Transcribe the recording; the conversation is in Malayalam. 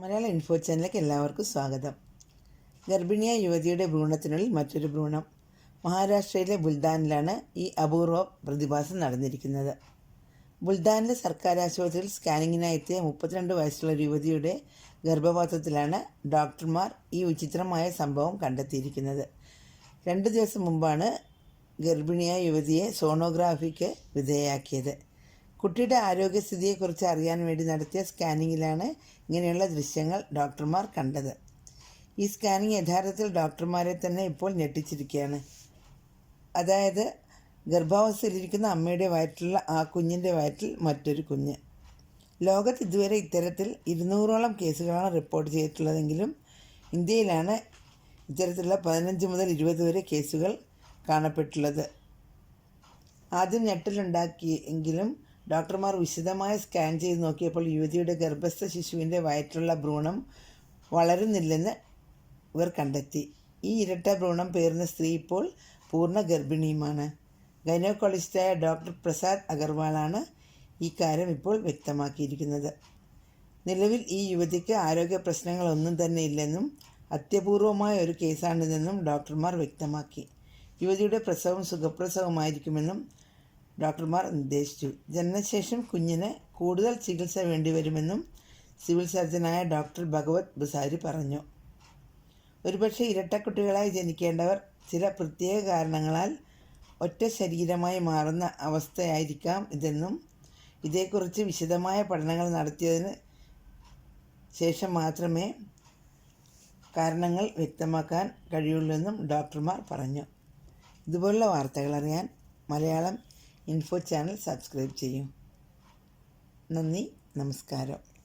മലയാള ഇൻഫോ ചാനലിലേക്ക് എല്ലാവർക്കും സ്വാഗതം. ഗർഭിണിയായ യുവതിയുടെ ഭ്രൂണത്തിനുള്ളിൽ മറ്റൊരു ഭ്രൂണം. മഹാരാഷ്ട്രയിലെ ബുൽദാനിലാണ് ഈ അപൂർവ പ്രതിഭാസം നടന്നിരിക്കുന്നത്. ബുൽദാനിലെ സർക്കാർ ആശുപത്രിയിൽ സ്കാനിങ്ങിനായി എത്തിയ മുപ്പത്തിരണ്ട് വയസ്സുള്ള ഒരു യുവതിയുടെ ഗർഭപാത്രത്തിലാണ് ഡോക്ടർമാർ ഈ വിചിത്രമായ സംഭവം കണ്ടെത്തിയിരിക്കുന്നത്. രണ്ട് ദിവസം മുമ്പാണ് ഗർഭിണിയായ യുവതിയെ സോണോഗ്രാഫിക്ക് വിധേയയാക്കിയത്. കുട്ടിയുടെ ആരോഗ്യസ്ഥിതിയെക്കുറിച്ച് അറിയാൻ വേണ്ടി നടത്തിയ സ്കാനിങ്ങിലാണ് ഇങ്ങനെയുള്ള ദൃശ്യങ്ങൾ ഡോക്ടർമാർ കണ്ടത്. ഈ സ്കാനിങ് യഥാർത്ഥത്തിൽ ഡോക്ടർമാരെ തന്നെ ഇപ്പോൾ ഞെട്ടിച്ചിരിക്കുകയാണ്. അതായത് ഗർഭാവസ്ഥയിലിരിക്കുന്ന അമ്മയുടെ വയറ്റിലുള്ള ആ കുഞ്ഞിന്റെ വയറ്റിൽ മറ്റൊരു കുഞ്ഞ്. ലോകത്ത് ഇതുവരെ ഇത്തരത്തിൽ ഇരുന്നൂറോളം കേസുകളാണ് റിപ്പോർട്ട് ചെയ്തിട്ടുള്ളതെങ്കിലും ഇന്ത്യയിലാണ് ഇത്തരത്തിലുള്ള പതിനഞ്ച് മുതൽ ഇരുപത് വരെ കേസുകൾ കാണപ്പെട്ടുള്ളത്. ആദ്യം ഞെട്ടലുണ്ടാക്കി എങ്കിലും ഡോക്ടർമാർ വിശദമായി സ്കാൻ ചെയ്ത് നോക്കിയപ്പോൾ യുവതിയുടെ ഗർഭസ്ഥ ശിശുവിന്റെ വയറ്റിലുള്ള ഭ്രൂണം വളരുന്നില്ലെന്ന് ഇവർ കണ്ടെത്തി. ഈ ഇരട്ട ഭ്രൂണം പേർന്ന സ്ത്രീ ഇപ്പോൾ പൂർണ ഗർഭിണിയുമാണ്. ഗൈനോക്കോളജിസ്റ്റായ ഡോക്ടർ പ്രസാദ് അഗർവാളാണ് ഈ കാര്യം ഇപ്പോൾ വ്യക്തമാക്കിയിരിക്കുന്നത്. നിലവിൽ ഈ യുവതിക്ക് ആരോഗ്യ പ്രശ്നങ്ങളൊന്നും തന്നെ ഇല്ലെന്നും അത്യപൂർവമായ ഒരു കേസാണിതെന്നും ഡോക്ടർമാർ വ്യക്തമാക്കി. യുവതിയുടെ പ്രസവം സുഖപ്രസവമായിരിക്കുമെന്നും ഡോക്ടർമാർ നിർദ്ദേശിച്ചു. ജനനശേഷം കുഞ്ഞിന് കൂടുതൽ ചികിത്സ വേണ്ടിവരുമെന്നും സിവിൽ സർജനായ ഡോക്ടർ ഭഗവത് ബസാരി പറഞ്ഞു. ഒരുപക്ഷെ ഇരട്ടക്കുട്ടികളായി ജനിക്കേണ്ടവർ ചില പ്രത്യേക കാരണങ്ങളാൽ ഒറ്റ ശരീരമായി മാറുന്ന അവസ്ഥയായിരിക്കാം ഇതെന്നും ഇതേക്കുറിച്ച് വിശദമായ പഠനങ്ങൾ നടത്തിയതിന് ശേഷം മാത്രമേ കാരണങ്ങൾ വ്യക്തമാക്കാൻ കഴിയുള്ളൂ എന്നും ഡോക്ടർമാർ പറഞ്ഞു. ഇതുപോലുള്ള വാർത്തകൾ അറിയാൻ മലയാളം ഇൻഫോ ചാനൽ സബ്സ്ക്രൈബ് ചെയ്യും. നന്ദി നമസ്കാരം.